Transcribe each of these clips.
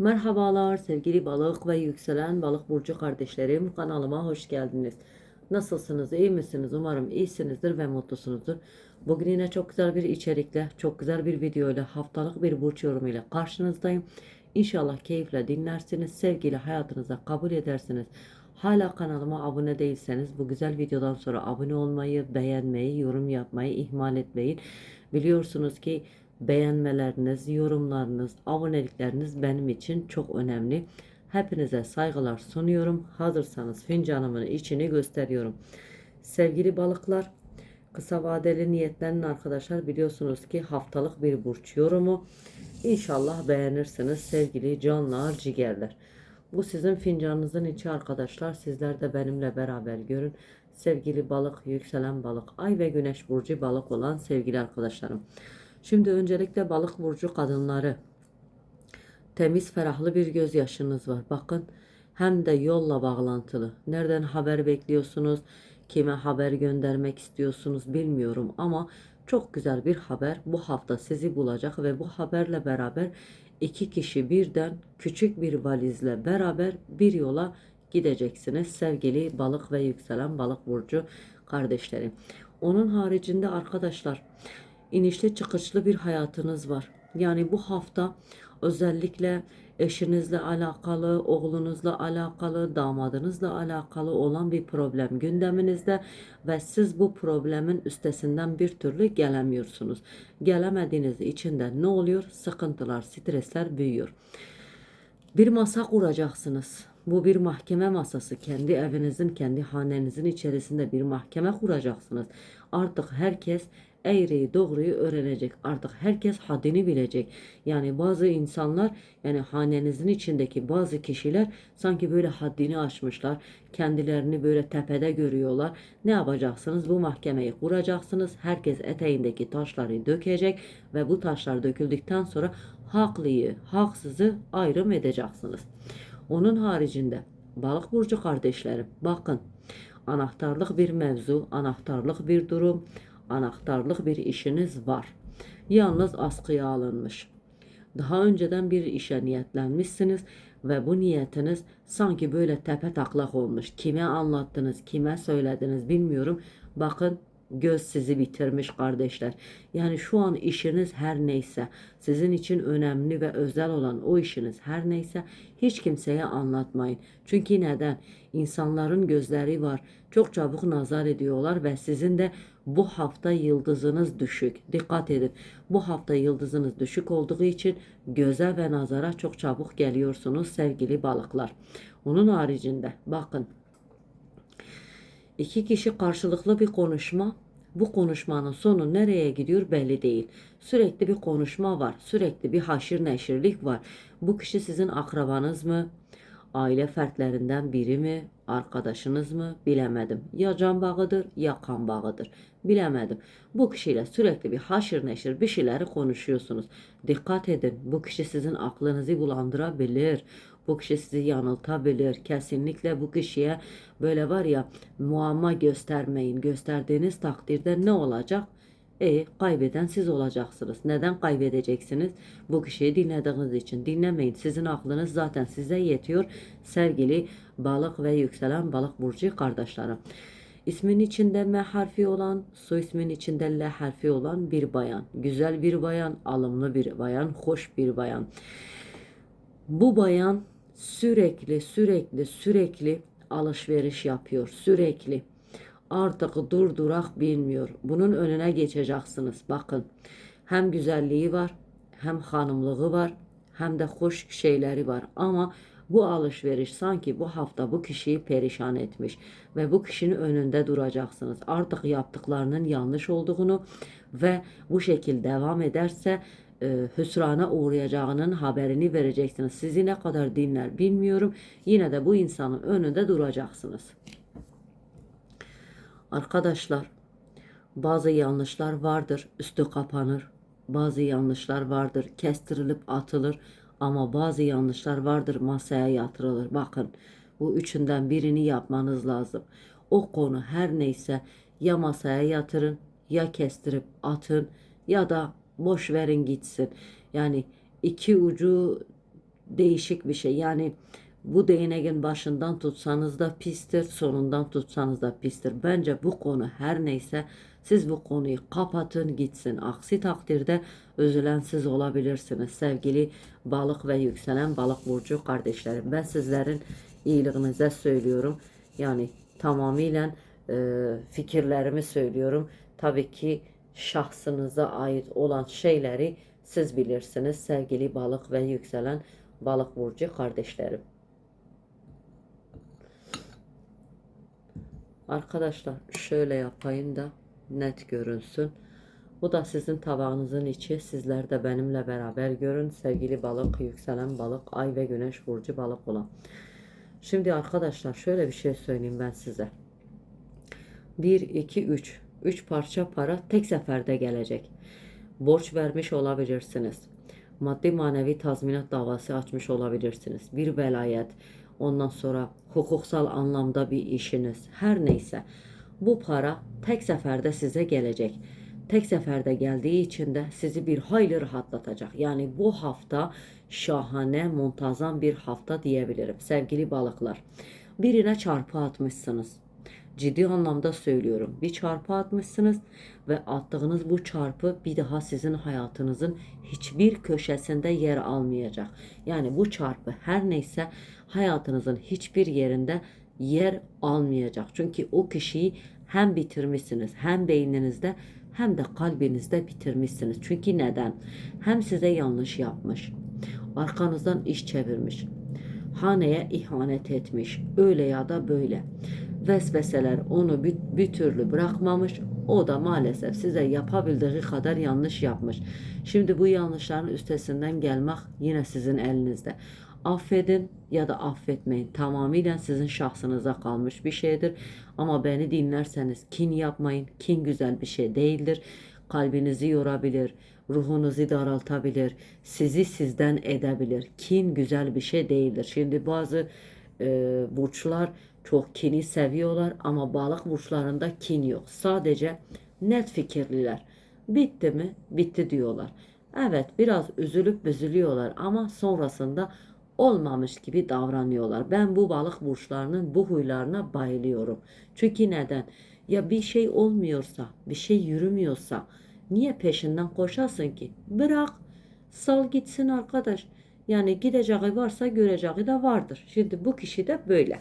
Merhabalar sevgili balık ve yükselen balık burcu kardeşlerim kanalıma hoş geldiniz. Nasılsınız iyi misiniz umarım iyisinizdir ve mutlusunuzdur. Bugün yine çok güzel bir içerikle çok güzel bir video ile haftalık bir burç yorumu ile karşınızdayım. İnşallah keyifle dinlersiniz sevgili hayatınıza kabul edersiniz. Hala kanalıma abone değilseniz bu güzel videodan sonra abone olmayı, beğenmeyi, yorum yapmayı ihmal etmeyin. Biliyorsunuz ki beğenmeleriniz, yorumlarınız, abonelikleriniz benim için çok önemli. Hepinize saygılar sunuyorum. Hazırsanız fincanımın içini gösteriyorum. Sevgili balıklar, kısa vadeli niyetlerin arkadaşlar biliyorsunuz ki haftalık bir burç yorumu. İnşallah beğenirsiniz sevgili canlar, cigerler. Bu sizin fincanınızın içi arkadaşlar. Sizler de benimle beraber görün. Sevgili balık, yükselen balık, ay ve güneş burcu balık olan sevgili arkadaşlarım. Şimdi öncelikle balık burcu kadınları. Temiz, ferahlı bir gözyaşınız var. Bakın hem de yolla bağlantılı. Nereden haber bekliyorsunuz? Kime haber göndermek istiyorsunuz bilmiyorum ama çok güzel bir haber bu hafta sizi bulacak ve bu haberle beraber iki kişi birden küçük bir valizle beraber bir yola gideceksiniz sevgili balık ve yükselen balık burcu kardeşlerim. Onun haricinde arkadaşlar inişli çıkışlı bir hayatınız var. Yani bu hafta özellikle eşinizle alakalı, oğlunuzla alakalı, damadınızla alakalı olan bir problem gündeminizde ve siz bu problemin üstesinden bir türlü gelemiyorsunuz. Gelemediğiniz için de ne oluyor? Sıkıntılar, stresler büyüyor. Bir masa kuracaksınız. Bu bir mahkeme masası. Kendi evinizin, kendi hanenizin içerisinde bir mahkeme kuracaksınız. Artık herkes eğriyi doğruyu öğrenecek. Artık herkes haddini bilecek. Yani bazı insanlar yani hanenizin içindeki bazı kişiler sanki böyle haddini aşmışlar. Kendilerini böyle tepede görüyorlar. Ne yapacaksınız? Bu mahkemeyi kuracaksınız. Herkes eteğindeki taşları dökecek ve bu taşlar döküldükten sonra haklıyı, haksızı ayrım edeceksiniz. Onun haricinde balık burcu kardeşlerim bakın anahtarlık bir mevzu, anahtarlık bir durum, anahtarlık bir işiniz var. Yalnız askıya alınmış. Daha önceden bir işe niyetlenmişsiniz ve bu niyetiniz sanki böyle tepe taklak olmuş. Kime anlattınız, kime söylediniz bilmiyorum. Bakın göz sizi bitirmiş kardeşler. Yani şu an işiniz her neyse, sizin için önemli ve özel olan o işiniz her neyse hiç kimseye anlatmayın. Çünkü neden? İnsanların gözleri var. Çok çabuk nazar ediyorlar ve sizin de bu hafta yıldızınız düşük. Dikkat edin. Bu hafta yıldızınız düşük olduğu için göze ve nazara çok çabuk geliyorsunuz sevgili balıklar. Onun haricinde bakın İki kişi karşılıklı bir konuşma. Bu konuşmanın sonu nereye gidiyor belli değil. Sürekli bir konuşma var. Sürekli bir haşir neşirlik var. Bu kişi sizin akrabanız mı? Aile fertlerinden biri mi? Arkadaşınız mı? Bilemedim. Ya can bağıdır ya kan bağıdır. Bilemedim. Bu kişiyle sürekli bir haşır neşir bir şeyleri konuşuyorsunuz. Dikkat edin. Bu kişi sizin aklınızı bulandırabilir. Bu kişi sizi yanıltabilir. Kesinlikle bu kişiye böyle var ya muamma göstermeyin. Gösterdiğiniz takdirde ne olacak? E kaybeden siz olacaksınız. Neden kaybedeceksiniz? Bu kişiyi dinlediğiniz için dinlemeyin. Sizin aklınız zaten size yetiyor. Sevgili balık ve yükselen balık burcu kardeşlerim. İsmin içinde M harfi olan, soy ismin içinde L harfi olan bir bayan. Güzel bir bayan, alımlı bir bayan, hoş bir bayan. Bu bayan sürekli sürekli sürekli alışveriş yapıyor. Sürekli. Artık durdurak bilmiyor. Bunun önüne geçeceksiniz. Bakın. Hem güzelliği var, hem hanımlığı var, hem de hoş şeyleri var. Ama bu alışveriş sanki bu hafta bu kişiyi perişan etmiş ve bu kişinin önünde duracaksınız. Artık yaptıklarının yanlış olduğunu ve bu şekil devam ederse e, hüsrana uğrayacağının haberini vereceksiniz. Sizi ne kadar dinler bilmiyorum. Yine de bu insanın önünde duracaksınız. Arkadaşlar bazı yanlışlar vardır üstü kapanır. Bazı yanlışlar vardır kestirilip atılır. Ama bazı yanlışlar vardır masaya yatırılır. Bakın bu üçünden birini yapmanız lazım. O konu her neyse ya masaya yatırın ya kestirip atın ya da boş verin gitsin. Yani iki ucu değişik bir şey. Yani bu değneğin başından tutsanız da pistir, sonundan tutsanız da pistir. Bence bu konu her neyse siz bu konuyu kapatın gitsin. Aksi takdirde üzülen siz olabilirsiniz. Sevgili balık ve yükselen balık burcu kardeşlerim. Ben sizlerin iyiliğinize söylüyorum. Yani tamamıyla e, fikirlerimi söylüyorum. Tabii ki şahsınıza ait olan şeyleri siz bilirsiniz sevgili balık ve yükselen balık burcu kardeşlerim. Arkadaşlar şöyle yapayım da net görünsün. Bu da sizin tabağınızın içi. Sizler de benimle beraber görün. Sevgili balık, yükselen balık, ay ve güneş burcu balık olan. Şimdi arkadaşlar şöyle bir şey söyleyeyim ben size. 1, 2, 3. 3 parça para tek seferde gelecek. Borç vermiş olabilirsiniz. Maddi manevi tazminat davası açmış olabilirsiniz. Bir velayet, ondan sonra hukuksal anlamda bir işiniz, her neyse. Bu para tek seferde size gelecek. Tek seferde geldiği için de sizi bir hayli rahatlatacak. Yani bu hafta şahane, muntazam bir hafta diyebilirim. Sevgili balıklar, birine çarpı atmışsınız ciddi anlamda söylüyorum. Bir çarpı atmışsınız ve attığınız bu çarpı bir daha sizin hayatınızın hiçbir köşesinde yer almayacak. Yani bu çarpı her neyse hayatınızın hiçbir yerinde yer almayacak. Çünkü o kişiyi hem bitirmişsiniz hem beyninizde hem de kalbinizde bitirmişsiniz. Çünkü neden? Hem size yanlış yapmış, arkanızdan iş çevirmiş, haneye ihanet etmiş, öyle ya da böyle vesveseler onu bir, bir türlü bırakmamış. O da maalesef size yapabildiği kadar yanlış yapmış. Şimdi bu yanlışların üstesinden gelmek yine sizin elinizde. Affedin ya da affetmeyin. Tamamıyla sizin şahsınıza kalmış bir şeydir. Ama beni dinlerseniz kin yapmayın. Kin güzel bir şey değildir. Kalbinizi yorabilir, ruhunuzu daraltabilir, sizi sizden edebilir. Kin güzel bir şey değildir. Şimdi bazı e, burçlar çok kini seviyorlar ama balık burçlarında kin yok. Sadece net fikirliler. Bitti mi? Bitti diyorlar. Evet biraz üzülüp üzülüyorlar ama sonrasında olmamış gibi davranıyorlar. Ben bu balık burçlarının bu huylarına bayılıyorum. Çünkü neden? Ya bir şey olmuyorsa, bir şey yürümüyorsa niye peşinden koşasın ki? Bırak, sal gitsin arkadaş. Yani gideceği varsa göreceği de vardır. Şimdi bu kişi de böyle.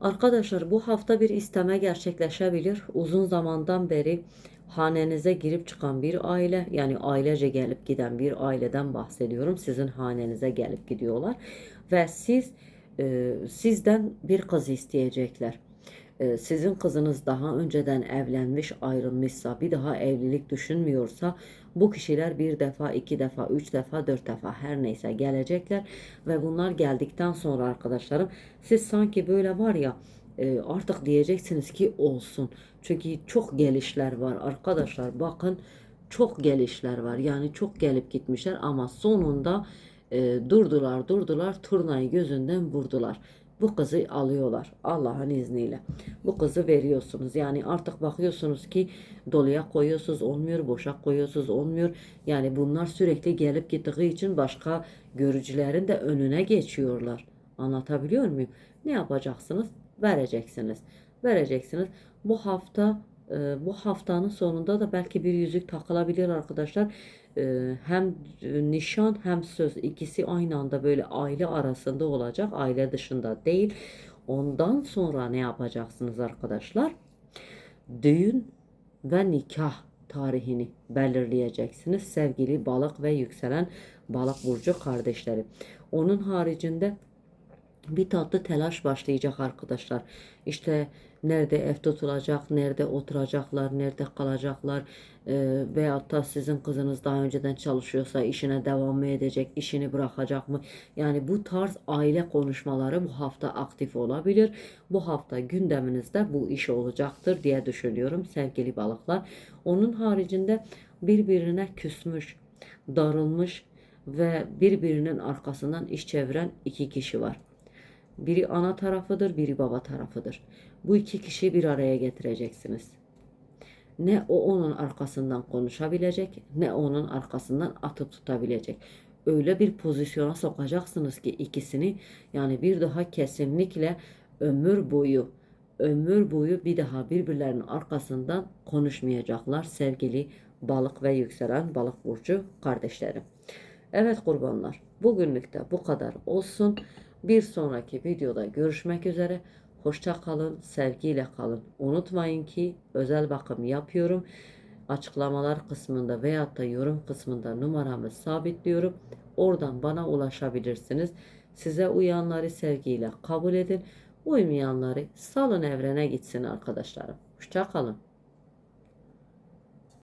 Arkadaşlar bu hafta bir isteme gerçekleşebilir. Uzun zamandan beri hanenize girip çıkan bir aile yani ailece gelip giden bir aileden bahsediyorum. Sizin hanenize gelip gidiyorlar ve siz e, sizden bir kız isteyecekler. E, sizin kızınız daha önceden evlenmiş ayrılmışsa bir daha evlilik düşünmüyorsa bu kişiler bir defa, iki defa, üç defa, dört defa her neyse gelecekler. Ve bunlar geldikten sonra arkadaşlarım siz sanki böyle var ya e, artık diyeceksiniz ki olsun. Çünkü çok gelişler var arkadaşlar. Bakın çok gelişler var. Yani çok gelip gitmişler ama sonunda e, durdular durdular turnayı gözünden vurdular bu kızı alıyorlar Allah'ın izniyle. Bu kızı veriyorsunuz. Yani artık bakıyorsunuz ki doluya koyuyorsunuz olmuyor, boşa koyuyorsunuz olmuyor. Yani bunlar sürekli gelip gittiği için başka görücülerin de önüne geçiyorlar. Anlatabiliyor muyum? Ne yapacaksınız? Vereceksiniz. Vereceksiniz. Bu hafta e, bu haftanın sonunda da belki bir yüzük takılabilir arkadaşlar. E, hem nişan hem söz ikisi aynı anda böyle aile arasında olacak. Aile dışında değil. Ondan sonra ne yapacaksınız arkadaşlar? Düğün ve nikah tarihini belirleyeceksiniz sevgili balık ve yükselen balık burcu kardeşleri. Onun haricinde bir tatlı telaş başlayacak arkadaşlar. İşte nerede ev tutulacak, nerede oturacaklar, nerede kalacaklar e, veyahut da sizin kızınız daha önceden çalışıyorsa işine devam mı edecek, işini bırakacak mı? Yani bu tarz aile konuşmaları bu hafta aktif olabilir. Bu hafta gündeminizde bu iş olacaktır diye düşünüyorum sevgili balıklar. Onun haricinde birbirine küsmüş, darılmış ve birbirinin arkasından iş çeviren iki kişi var. Biri ana tarafıdır, biri baba tarafıdır. Bu iki kişiyi bir araya getireceksiniz. Ne o onun arkasından konuşabilecek, ne onun arkasından atıp tutabilecek. öyle bir pozisyona sokacaksınız ki ikisini yani bir daha kesinlikle ömür boyu ömür boyu bir daha birbirlerinin arkasından konuşmayacaklar sevgili balık ve yükselen balık burcu kardeşlerim. Evet kurbanlar bugünlük de bu kadar olsun. Bir sonraki videoda görüşmek üzere. Hoşça kalın, sevgiyle kalın. Unutmayın ki özel bakım yapıyorum. Açıklamalar kısmında veyahut da yorum kısmında numaramı sabitliyorum. Oradan bana ulaşabilirsiniz. Size uyanları sevgiyle kabul edin. Uymayanları salın evrene gitsin arkadaşlarım. Hoşça kalın.